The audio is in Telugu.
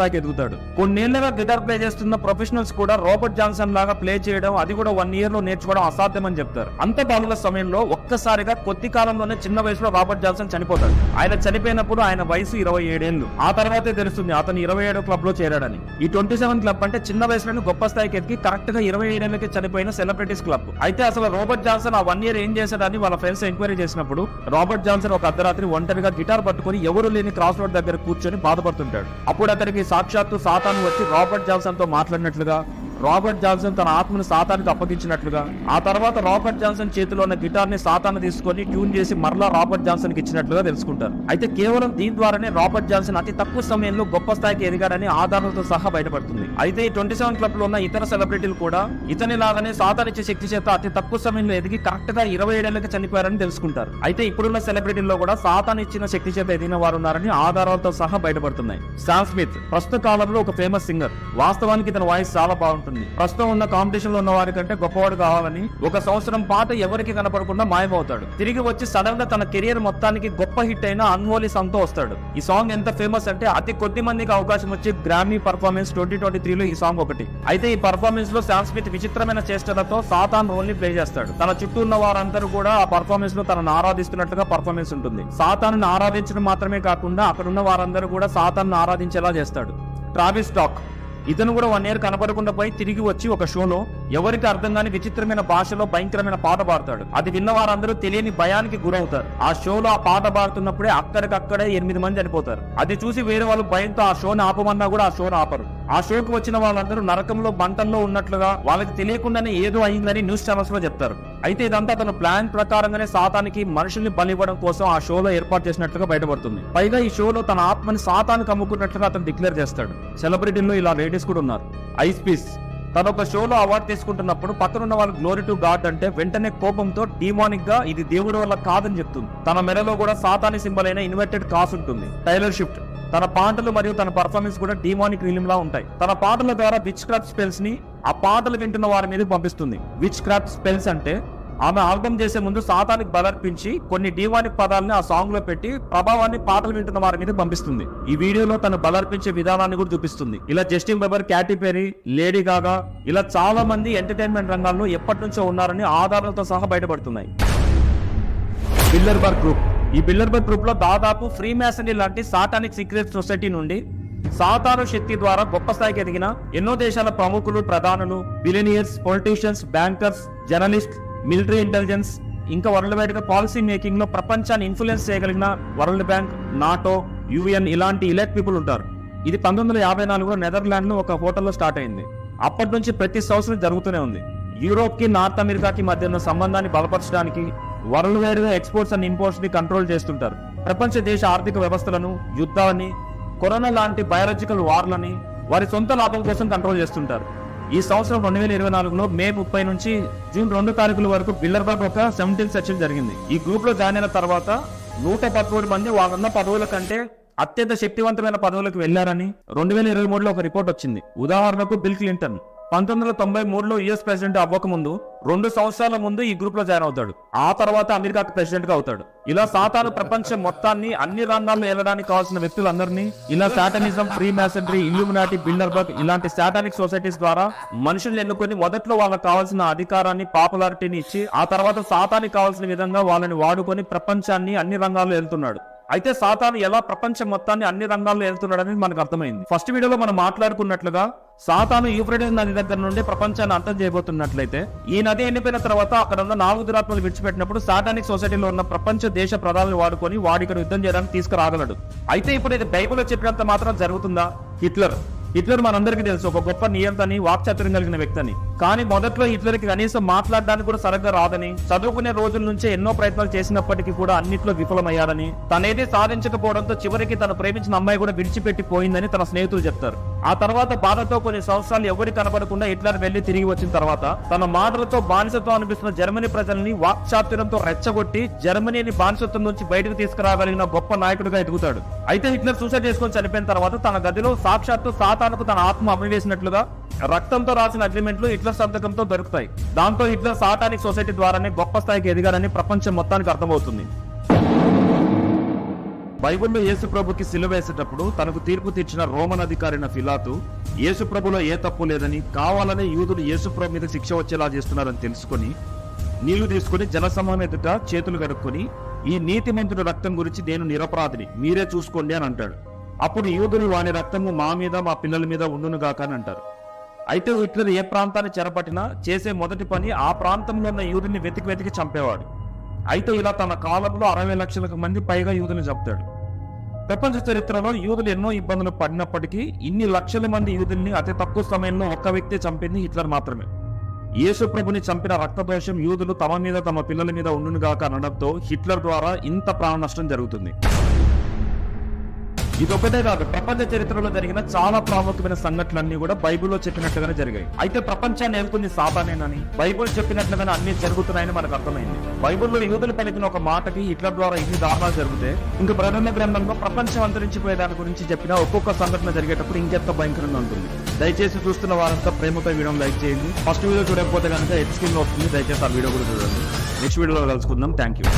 స్థాయికి ఎదుగుతాడు కొన్నేళ్ళుగా గిటార్ ప్లే చేస్తున్న ప్రొఫెషనల్స్ కూడా రాబర్ట్ జాన్సన్ లాగా ప్లే చేయడం అది కూడా వన్ ఇయర్లో నేర్చుకోవడం అసాధ్యమని చెప్తారు. అంత బాలుల సమయంలో ఒక్కసారిగా కొద్ది కాలంలోనే చిన్న వయసులో రాబర్ట్ జాన్సన్ చనిపోతాడు. ఆయన చనిపోయినప్పుడు ఆయన వయసు ఇరవై ఏడేళ్ళు ఆ తర్వాతే తెలుస్తుంది అతను ఇరవై ఏడో క్లబ్లో చేరాడని. ఈ ట్వంటీ సెవెన్ క్లబ్ అంటే చిన్న వయసులోనే గొప్ప స్థాయికి ఎదిగి కరెక్ట్గా ఇరవై ఏడేళ్ళకి చనిపోయిన సెలబ్రిటీస్ క్లబ్. అయితే అసలు రాబర్ట్ జాన్సన్ ఆ వన్ ఇయర్ ఏం చేశాడని వాళ్ళ ఫ్రెండ్స్ ఎంక్వైరీ చేసినప్పుడు రాబర్ట్ జాన్సన్ ఒక అర్ధరాత్రి ఒంటరిగా గిటార్ పట్టుకుని ఎవరు లేని క్రాస్ రోడ్ దగ్గర కూర్చొని బాధపడుతుంటాడు. అప్పుడు అతనికి సాక్షాత్తు సాతాను వచ్చి రాబర్ట్ జాన్సన్తో మాట్లాడినట్లుగా రాబర్ట్ జాన్సన్ తన ఆత్మను సాతానికి అప్పగించినట్లుగా ఆ తర్వాత రాబర్ట్ జాన్సన్ చేతిలో ఉన్న గిటార్ని సాతాను తీసుకొని ట్యూన్ చేసి మరలా రాబర్ట్ జాన్సన్కి ఇచ్చినట్లుగా తెలుసుకుంటారు. అయితే కేవలం దీని ద్వారానే రాబర్ట్ జాన్సన్ అతి తక్కువ సమయంలో గొప్ప స్థాయికి ఎదిగాడని ఆధారాలతో సహా బయటపడుతుంది. అయితే ఈ ట్వంటీ సెవెన్ క్లబ్లో ఉన్న ఇతర సెలబ్రిటీలు కూడా ఇతని లాగానే సాతానిచ్చే శక్తి చేత అతి తక్కువ సమయంలో ఎదిగి కరెక్ట్గా ఇరవై ఏడేళ్ళకి చనిపోయారని తెలుసుకుంటారు. అయితే ఇప్పుడున్న సెలబ్రిటీల్లో కూడా సాతాన్ ఇచ్చిన శక్తి చేత ఎదిగిన వారు ఉన్నారని ఆధారాలతో సహా బయటపడుతున్నాయి. శామ్ స్మిత్ ప్రస్తుత కాలంలో ఒక ఫేమస్ సింగర్. వాస్తవానికి ఇతని వాయిస్ చాలా బాగుంటుంది. ప్రస్తుతం ఉన్న కాంపిటీషన్లో ఉన్న వారి కంటే గొప్పవాడు కావాలని ఒక సంవత్సరం పాటు ఎవరికి కనపడకుండా మాయమవుతాడు. తిరిగి వచ్చి సడన్గా తన కెరియర్ మొత్తానికి గొప్ప హిట్ అయిన అన్వోలి సంతో వస్తాడు. ఈ సాంగ్ ఎంత ఫేమస్ అంటే అతి కొద్ది మందికి అవకాశం వచ్చి గ్రామీ పర్ఫార్మెన్స్ ట్వంటీ ట్వంటీ త్రీలో ఈ సాంగ్ ఒకటి. అయితే ఈ పర్ఫార్మెన్స్లో శామ్ స్మిత్ విచిత్రమైన చేష్టలతో సాతాన్ రోల్ని ప్లే చేస్తాడు. తన చుట్టూ ఉన్న వారందరూ కూడా ఆ పర్ఫార్మెన్స్లో తనను ఆరాధిస్తున్నట్లుగా పర్ఫార్మెన్స్ ఉంటుంది. సాతాను ఆరాధించడం మాత్రమే కాకుండా అక్కడ ఉన్న వారందరూ కూడా సాతాను ఆరాధించేలా చేస్తాడు. ట్రావిస్ టాక్. ఇతను కూడా వన్ ఇయర్ కనపడకుండా పోయి తిరిగి వచ్చి ఒక షోలో ఎవరికి అర్థం కాని విచిత్రమైన భాషలో భయంకరమైన పాట పాడతాడు. అది విన్న వారందరూ తెలియని భయానికి గురవుతారు. ఆ షోలో ఆ పాట పాడుతున్నప్పుడే అక్కడికక్కడే ఎనిమిది మంది చనిపోతారు. అది చూసి వేరే వాళ్ళు భయంతో ఆ షోని ఆపమన్నా కూడా ఆ షోని ఆపరు. ఆ షోకు వచ్చిన వాళ్ళందరూ నరకంలో బంటల్లో ఉన్నట్లుగా వాళ్ళకి తెలియకుండానే ఏదో అయిందని న్యూస్ ఛానల్స్లో చెప్తారు. అయితే ఇదంతా తన ప్లాన్ ప్రకారంగానే సాతానికి మనుషుల్ని బలివ్వడం కోసం ఆ షోలో ఏర్పాటు చేసినట్లుగా బయటపడుతుంది. పైగా ఈ షోలో తన ఆత్మని సాతానికి అమ్ముకున్నట్లుగా అతను డిక్లేర్ చేస్తాడు. సెలబ్రిటీల్లో ఇలా లేడీస్ కూడా ఉన్నారు. ఐస్పీస్ తన ఒక షోలో అవార్డు తీసుకుంటున్నప్పుడు పక్కనున్న వాళ్ళు గ్లోరీ టు గాడ్ అంటే వెంటనే కోపంతో డిమానిక్గా ఇది దేవుడి వల్ల కాదని చెప్తుంది. తన మెడలో కూడా సాతాని సింబల్ అయిన ఇన్వర్టెడ్ కాస్ ఉంటుంది. టైలర్ షిఫ్ట్ తన పాటలు మరియు తన పర్ఫార్మెన్స్ కూడా డిమానిక్ రిలిమ్ లా ఉంటాయి. తన పాటల ద్వారా విచ్ క్రాఫ్ట్ స్పెల్స్ని ఆ పాటలు వింటున్న వారి మీద పంపిస్తుంది. విచ్ క్రాఫ్ట్ స్పెల్స్ అంటే ఆమె ఆల్బమ్ చేసే ముందు సాతానికి బలర్పించి కొన్ని డీవానిక్ పదాలని ఆ సాంగ్లో పెట్టి ప్రభావాన్ని పాటలు వింటున్న వారి మీద పంపిస్తుంది. ఈ వీడియోలో తను బలర్పించే విధానాన్ని కూడా చూపిస్తుంది. ఇలా Justin Bieber Katy Perry Lady Gaga ఇలా చాలా మంది ఎంటర్టైన్మెంట్ రంగాల్లో ఎప్పటి నుంచో ఉన్నారని ఆధారాలతో సహా బయటపడుతున్నాయి. Bilderberg group. ఈ బిల్లర్బర్గ్ గ్రూప్లో దాదాపు ఫ్రీ మ్యాసనీ లాంటి సాటానిక్ సీక్రెట్ సొసైటీ నుండి సాతాను శక్తి ద్వారా గొప్ప స్థాయికి ఎదిగిన ఎన్నో దేశాల ప్రముఖులు ప్రధానులు billionaires politicians bankers journalist military intelligence ఇంకా వరల్డ్ వైడ్ పాలసీ మేకింగ్లో ప్రపంచాన్ని ఇన్ఫ్లుయెన్స్ చేయగలిగిన వరల్డ్ బ్యాంక్ నాటో యుఎన్ ఇలాంటి ఇలెక్ట్ పీపుల్ ఉంటారు. ఇది పంతొమ్మిది వందల యాభై నాలుగులో నెదర్లాండ్లో ఒక హోటల్లో స్టార్ట్ అయింది. అప్పటి నుంచి ప్రతి సంవత్సరం జరుగుతూనే ఉంది. యూరోప్కి నార్త్ అమెరికాకి మధ్య ఉన్న సంబంధాన్ని బలపరచడానికి వరల్డ్ వైడ్గా ఎక్స్పోర్ట్స్ అండ్ ఇంపోర్ట్స్ని కంట్రోల్ చేస్తుంటారు. ప్రపంచ దేశ ఆర్థిక వ్యవస్థలను యుద్ధాలని కరోనా లాంటి బయాలజికల్ వార్లని వారి సొంత లాభం కోసం కంట్రోల్ చేస్తుంటారు. ఈ సంవత్సరం రెండు వేల ఇరవై నాలుగులో మే ముప్పై నుంచి జూన్ రెండు తారీఖుల వరకు బిల్లర్బర్గ్ ఒక సెవెంటీన్ సెషన్ జరిగింది. ఈ గ్రూప్లో జాయిన్ అయిన తర్వాత నూట పదమూడు మంది వాళ్ళన్న పదవుల కంటే అత్యంత శక్తివంతమైన పదవులకు వెళ్ళారని రెండు వేల ఇరవై మూడులో ఒక రిపోర్ట్ వచ్చింది. ఉదాహరణకు బిల్ క్లింటన్. పంతొమ్మిది వందల తొంభై మూడులో యుఎస్ ప్రెసిడెంట్ అవ్వకముందు రెండు సంవత్సరాల ముందు ఈ గ్రూప్లో జాయిన్ అవుతాడు. ఆ తర్వాత అమెరికాకు ప్రెసిడెంట్గా అవుతాడు. ఇలా సాతాను ప్రపంచం మొత్తాన్ని అన్ని రంగాల్లో వెళ్ళడానికి కావాల్సిన వ్యక్తులందరినీ ఇలా సాటనిజం ఫ్రీ మ్యాసెంటరీ ఇల్యూమినాటి బిల్డర్బర్గ్ ఇలాంటి సాటానిక్ సొసైటీస్ ద్వారా మనుషుల్ని ఎన్నుకొని మొదట్లో వాళ్ళకి కావాల్సిన అధికారాన్ని పాపులారిటీని ఇచ్చి ఆ తర్వాత సాతానికి కావాల్సిన విధంగా వాళ్ళని వాడుకొని ప్రపంచాన్ని అన్ని రంగాల్లో వెళ్తున్నాడు అయితే సాతాను ఎలా ప్రపంచం మొత్తాన్ని అన్ని రంగాల్లో వెళ్తున్నాడని మనకు అర్థమైంది. ఫస్ట్ వీడియోలో మనం మాట్లాడుకున్నట్లుగా సాతాను యూఫ్రటిస్ నది దగ్గర నుండి ప్రపంచాన్ని అంతం చేయబోతున్నట్లయితే ఈ నది ఎండిపోయిన తర్వాత అక్కడ ఉన్న నాలుగు దురాత్మలు విడిచిపెట్టినప్పుడు సాటానిక్ సొసైటీలో ఉన్న ప్రపంచ దేశ ప్రధానులు వాడుకొని వాడి ఇక్కడ యుద్ధం చేయడానికి తీసుకురాగలడు. అయితే ఇప్పుడు ఇది బైబుల్లో చెప్పినంత మాత్రం జరుగుతుందా? హిట్లర్. హిట్లర్ మనందరికీ తెలుసు ఒక గొప్ప నియంతని వాక్చాతుర్యం కలిగిన వ్యక్తిని కానీ మొదట్లో హిట్లర్కి కనీసం మాట్లాడడానికి కూడా సరిగ్గా రాదని చదువుకునే రోజుల నుంచే ఎన్నో ప్రయత్నాలు చేసినప్పటికీ కూడా అన్నిట్లో విఫలమయ్యాడని తనేది సాధించకపోవడంతో చివరికి తను ప్రేమించిన అమ్మాయి కూడా విడిచిపెట్టి పోయిందని తన స్నేహితులు చెప్తారు. ఆ తర్వాత బాధతో కొన్ని సంవత్సరాలు ఎవరికి కనపడకుండా హిట్లర్ వెళ్ళి తిరిగి వచ్చిన తర్వాత తన మాటలతో బానిసత్వం అనిపిస్తున్న జర్మనీ ప్రజల్ని వాక్చాతుర్యంతో రెచ్చగొట్టి జర్మనీని బానిసత్వం నుంచి బయటకు తీసుకురాగలిగిన గొప్ప నాయకుడిగా ఎదుగుతాడు. అయితే హిట్లర్ సూసైడ్ చేసుకొని చనిపోయిన తర్వాత తన గదిలో సాక్షాత్తు సాతానుకు తన ఆత్మ అమ్మివేసినట్లుగా రక్తంతో రాసిన అగ్రిమెంట్లు హిట్లర్ సంతకంతో దొరుకుతాయి. దాంతో హిట్లర్ సాటానిక్ సొసైటీ ద్వారానే గొప్ప స్థాయికి ఎదిగారని ప్రపంచం మొత్తానికి అర్థమవుతుంది. బైబిల్లో యేసు ప్రభుకి సిలువ వేసేటప్పుడు తనకు తీర్పు తీర్చిన రోమన్ అధికారిన ఫిలాతు యేసు ప్రభులో ఏ తప్పు లేదని కావాలనే యూదుడు యేసు ప్రభు మీద శిక్ష వచ్చేలా చేస్తున్నారని తెలుసుకొని నీళ్ళు తీసుకుని జనసమూహం ఎదుట చేతులు కడుక్కొని ఈ నీతిమంతుడి రక్తం గురించి నేను నిరపరాధిని మీరే చూసుకోండి అని అంటాడు. అప్పుడు యూదులు వాని రక్తము మా మీద మా పిల్లల మీద ఉండును గాక అని అంటారు. అయితే హిట్లర్ ఏ ప్రాంతాన్ని చెరపట్టినా చేసే మొదటి పని ఆ ప్రాంతంలో ఉన్న యూదుల్ని వెతికి వెతికి చంపేవాడు. అయితే ఇలా తన కాలంలో అరవై లక్షలకు మంది పైగా యూదుని చంపుతాడు. ప్రపంచ చరిత్రలో యూదులు ఎన్నో ఇబ్బందులు పడినప్పటికీ ఇన్ని లక్షల మంది యూదుల్ని అతి తక్కువ సమయంలో ఒక్క వ్యక్తి చంపింది హిట్లర్ మాత్రమే. యేసు ప్రభుని చంపిన రక్తదోషం యూదులు తమ మీద తమ పిల్లల మీద ఉండునుగాక అనడంతో హిట్లర్ ద్వారా ఇంత ప్రాణ నష్టం జరుగుతుంది. ఇది ఒకటే కాదు ప్రపంచ చరిత్రలో జరిగిన చాలా ప్రాముఖ్యమైన సంఘటనలన్నీ కూడా బైబిల్లో చెప్పినట్టుగానే జరిగాయి. అయితే ప్రపంచాన్ని ఏలుతుంది సాతానేనని బైబుల్ చెప్పినట్లుగానే అన్ని జరుగుతున్నాయని మనకు అర్థమైంది. బైబిల్లో యూదులు పలికిన ఒక మాటకి హిట్లర్ ద్వారా ఇన్ని దారుణాలు జరిగితే ఇంకా ప్రధాన గ్రంథంలో ప్రపంచం అంతరించిపోయే దాని గురించి చెప్పిన ఒక్కొక్క సంఘటన జరిగేటప్పుడు ఇంకెంత భయంకరంగా ఉంటుంది. దయచేసి చూస్తున్న వారంతా ప్రేమతో వీడియో లైక్ చేయండి. ఫస్ట్ వీడియో చూడకపోతే కనుక ఎక్స్క్రీన్ వస్తుంది. దయచేసి ఆ వీడియో కూడా చూడండి. నెక్స్ట్ వీడియోలో కలుసుకుందాం. Thank you.